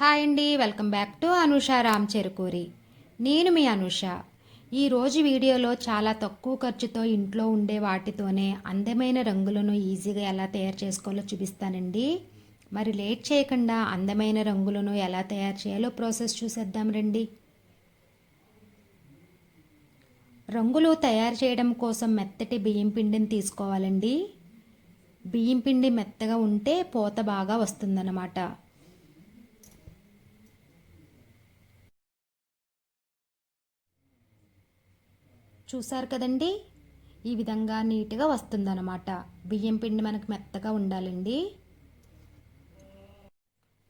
Hi అండి welcome back to Anusha Ram Cherukuri. నేను మీ అనుష. ఈరోజు వీడియోలో చాలా తక్కువ ఖర్చుతో ఇంట్లో ఉండే వాటితోనే అందమైన రంగులను ఈజీగా ఎలా తయారు చేసుకోవాలో చూపిస్తానండి. మరి లేట్ చేయకుండా అందమైన రంగులను ఎలా తయారు చేయాలో ప్రాసెస్ చూసేద్దాం రండి. రంగులు తయారు చేయడం కోసం మెత్తటి బియ్యం పిండిని తీసుకోవాలండి. బియ్యం పిండి మెత్తగా ఉంటే పూత బాగా వస్తుందన్నమాట. చూసారు కదండి? ఈ విధంగా నీట్గా వస్తుందన్నమాట. బియ్యం పిండి మనకు మెత్తగా ఉండాలండి.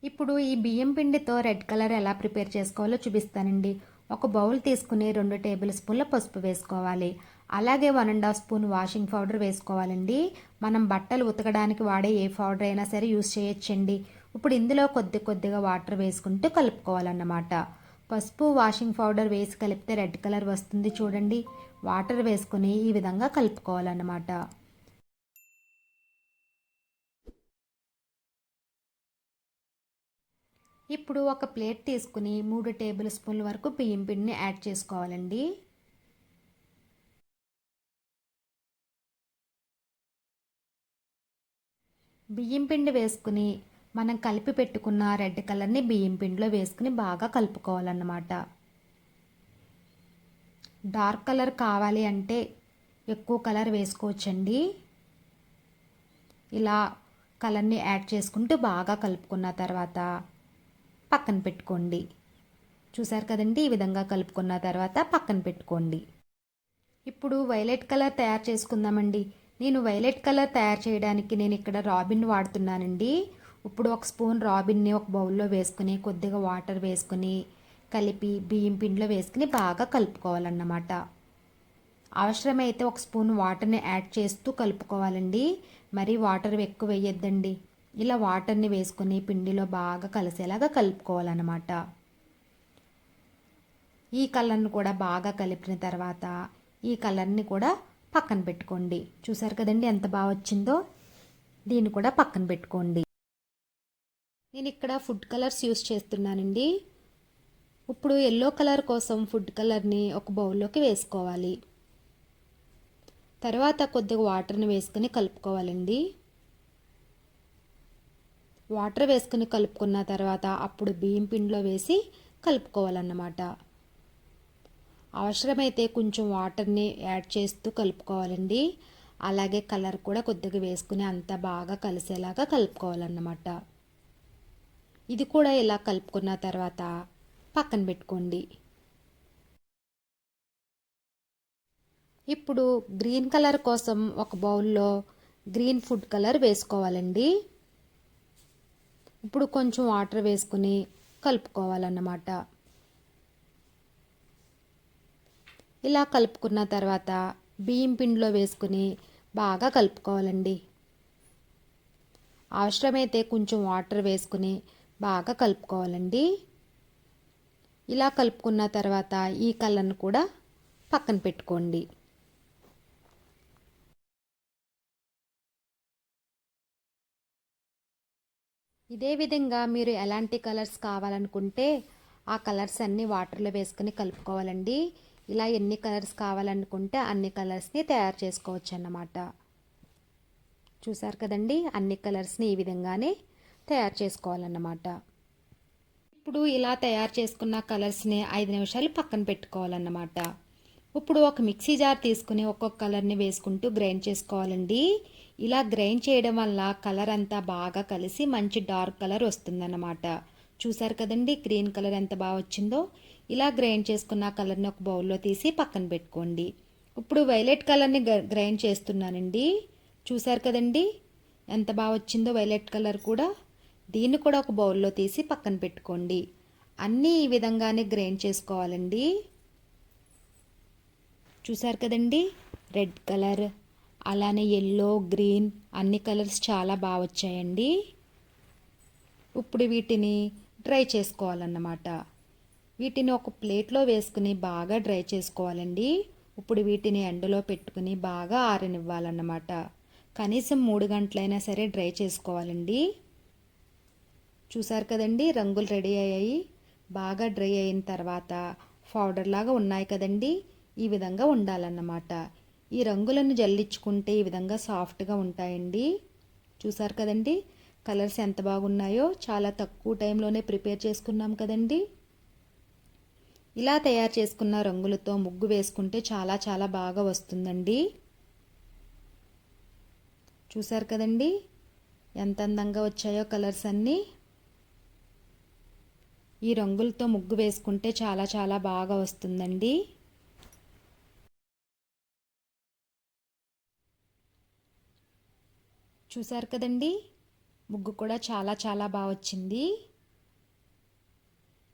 ఇప్పుడు ఈ బియ్యం పిండితో రెడ్ కలర్ ఎలా ప్రిపేర్ చేసుకోవాలో చూపిస్తానండి. ఒక బౌల్ తీసుకుని రెండు టేబుల్ స్పూన్ల పసుపు వేసుకోవాలి. అలాగే one and half spoon washing powder వేసుకోవాలండి. మనం బట్టలు ఉతకడానికి వాడే ఏ పౌడర్ అయినా సరే యూస్ చేయొచ్చండి. ఇప్పుడు ఇందులో కొద్ది కొద్దిగా వాటర్ వేసుకుంటూ కలుపుకోవాలన్నమాట. పసుపు వాషింగ్ పౌడర్ వేసి కలిపితే రెడ్ కలర్ వస్తుంది చూడండి. వాటర్ వేసుకుని ఈ విధంగా కలుపుకోవాలన్నమాట. ఇప్పుడు ఒక ప్లేట్ తీసుకుని మూడు టేబుల్ స్పూన్ల వరకు బియ్యం పిండిని యాడ్ చేసుకోవాలండి. బియ్యం పిండి వేసుకుని మనం కలిపి పెట్టుకున్న రెడ్ కలర్ని బియ్యం పిండిలో వేసుకుని బాగా కలుపుకోవాలన్నమాట. డార్క్ కలర్ కావాలి అంటే ఎక్కువ కలర్ వేసుకోవచ్చండి. ఇలా కలర్ని యాడ్ చేసుకుంటూ బాగా కలుపుకున్న తర్వాత పక్కన పెట్టుకోండి. చూసారు కదండి? ఈ విధంగా కలుపుకున్న తర్వాత పక్కన పెట్టుకోండి. ఇప్పుడు వైలెట్ కలర్ తయారు చేసుకుందామండి. నేను వైలెట్ కలర్ తయారు చేయడానికి నేను ఇక్కడ రాబిన్ వాడుతున్నానండి. ఇప్పుడు ఒక స్పూన్ రాబిన్ని ఒక బౌల్లో వేసుకుని కొద్దిగా వాటర్ వేసుకుని కలిపి బియ్యం పిండిలో వేసుకుని బాగా కలుపుకోవాలన్నమాట. అవసరమైతే ఒక స్పూన్ వాటర్ని యాడ్ చేస్తూ కలుపుకోవాలండి. మరి వాటర్ ఎక్కువ వేయొద్దండి. ఇలా వాటర్ని వేసుకొని పిండిలో బాగా కలిసేలాగా కలుపుకోవాలన్నమాట. ఈ కలర్ని కూడా బాగా కలిపిన తర్వాత ఈ కలర్ని కూడా పక్కన పెట్టుకోండి. చూసారు కదండి ఎంత బాగా వచ్చిందో? దీన్ని కూడా పక్కన పెట్టుకోండి. నేను ఇక్కడ ఫుడ్ కలర్స్ యూస్ చేస్తున్నానండి. ఇప్పుడు ఎల్లో కలర్ కోసం ఫుడ్ కలర్ని ఒక బౌల్లోకి వేసుకోవాలి. తర్వాత కొద్దిగా వాటర్ని వేసుకుని కలుపుకోవాలండి. వాటర్ వేసుకుని కలుపుకున్న తర్వాత అప్పుడు బియ్యం పిండిలో వేసి కలుపుకోవాలన్నమాట. అవసరమైతే కొంచెం వాటర్ని యాడ్ చేస్తూ కలుపుకోవాలండి. అలాగే కలర్ కూడా కొద్దిగా వేసుకుని అంతా బాగా కలిసేలాగా కలుపుకోవాలన్నమాట. ఇది కూడా ఇలా కలుపుకున్న తర్వాత పక్కన పెట్టుకోండి. ఇప్పుడు గ్రీన్ కలర్ కోసం ఒక బౌల్లో గ్రీన్ ఫుడ్ కలర్ వేసుకోవాలండి. ఇప్పుడు కొంచెం వాటర్ వేసుకుని కలుపుకోవాలన్నమాట. ఇలా కలుపుకున్న తర్వాత బియ్యం పిండిలో వేసుకుని బాగా కలుపుకోవాలండి. అవసరమైతే కొంచెం వాటర్ వేసుకుని బాగా కలుపుకోవాలండి. ఇలా కలుపుకున్న తర్వాత ఈ కలర్ను కూడా పక్కన పెట్టుకోండి. ఇదే విధంగా మీరు ఎలాంటి కలర్స్ కావాలనుకుంటే ఆ కలర్స్ అన్నీ వాటర్లో వేసుకుని కలుపుకోవాలండి. ఇలా ఎన్ని కలర్స్ కావాలనుకుంటే అన్ని కలర్స్ని తయారు చేసుకోవచ్చు అన్నమాట చూసారు కదండి? అన్ని కలర్స్ని ఈ విధంగానే తయారు చేసుకోవాలన్నమాట. ఇప్పుడు ఇలా తయారు చేసుకున్న కలర్స్ని ఐదు నిమిషాలు పక్కన పెట్టుకోవాలన్నమాట. ఇప్పుడు ఒక మిక్సీ జార్ తీసుకుని ఒక్కొక్క కలర్ని వేసుకుంటూ గ్రైండ్ చేసుకోవాలండి. ఇలా గ్రైండ్ చేయడం వల్ల కలర్ అంతా బాగా కలిసి మంచి డార్క్ కలర్ వస్తుందన్నమాట. చూసారు కదండి గ్రీన్ కలర్ ఎంత బాగా వచ్చిందో? ఇలా గ్రైండ్ చేసుకున్న కలర్ని ఒక బౌల్లో తీసి పక్కన పెట్టుకోండి. ఇప్పుడు వైలెట్ కలర్ని గ్రైండ్ చేస్తున్నానండి. చూసారు కదండి? ఎంత బాగా వచ్చిందో వైలెట్ కలర్ కూడా. దీన్ని కూడా ఒక బౌల్లో తీసి పక్కన పెట్టుకోండి. అన్నీ ఈ విధంగానే గ్రైండ్ చేసుకోవాలండి. చూసారు కదండి? రెడ్ కలర్ అలానే ఎల్లో గ్రీన్ అన్ని కలర్స్ చాలా బాగా వచ్చాయండి. ఇప్పుడు వీటిని డ్రై చేసుకోవాలన్నమాట. వీటిని ఒక ప్లేట్లో వేసుకుని బాగా డ్రై చేసుకోవాలండి. ఇప్పుడు వీటిని ఎండలో పెట్టుకుని బాగా ఆరనివ్వాలన్నమాట. కనీసం మూడు గంటలైనా సరే డ్రై చేసుకోవాలండి. చూసారు కదండి రంగులు రెడీ అయ్యాయి. బాగా డ్రై అయిన తర్వాత పౌడర్ లాగా ఉన్నాయి కదండి ఈ విధంగా ఉండాలన్నమాట. ఈ రంగులను జల్లించుకుంటే ఈ విధంగా సాఫ్ట్గా ఉంటాయండి. చూసారు కదండి కలర్స్ ఎంత బాగున్నాయో చాలా తక్కువ టైంలోనే ప్రిపేర్ చేసుకున్నాం కదండి. ఇలా తయారు చేసుకున్న రంగులతో ముగ్గు వేసుకుంటే చాలా చాలా బాగా వస్తుందండి. చూసారు కదండి ఎంత అందంగా వచ్చాయో కలర్స్ అన్నీ. ఈ రంగులతో ముగ్గు వేసుకుంటే చాలా చాలా బాగా వస్తుందండి. చూసారు కదండి? ముగ్గు కూడా చాలా చాలా బాగా వచ్చింది.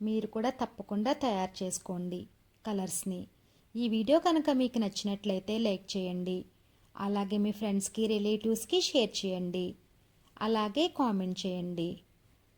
మీరు కూడా తప్పకుండా తయారు చేసుకోండి కలర్స్ని. ఈ వీడియో కనుక మీకు నచ్చినట్లయితే లైక్ చేయండి. అలాగే మీ ఫ్రెండ్స్కి రిలేటివ్స్కి షేర్ చేయండి. అలాగే కామెంట్ చేయండి.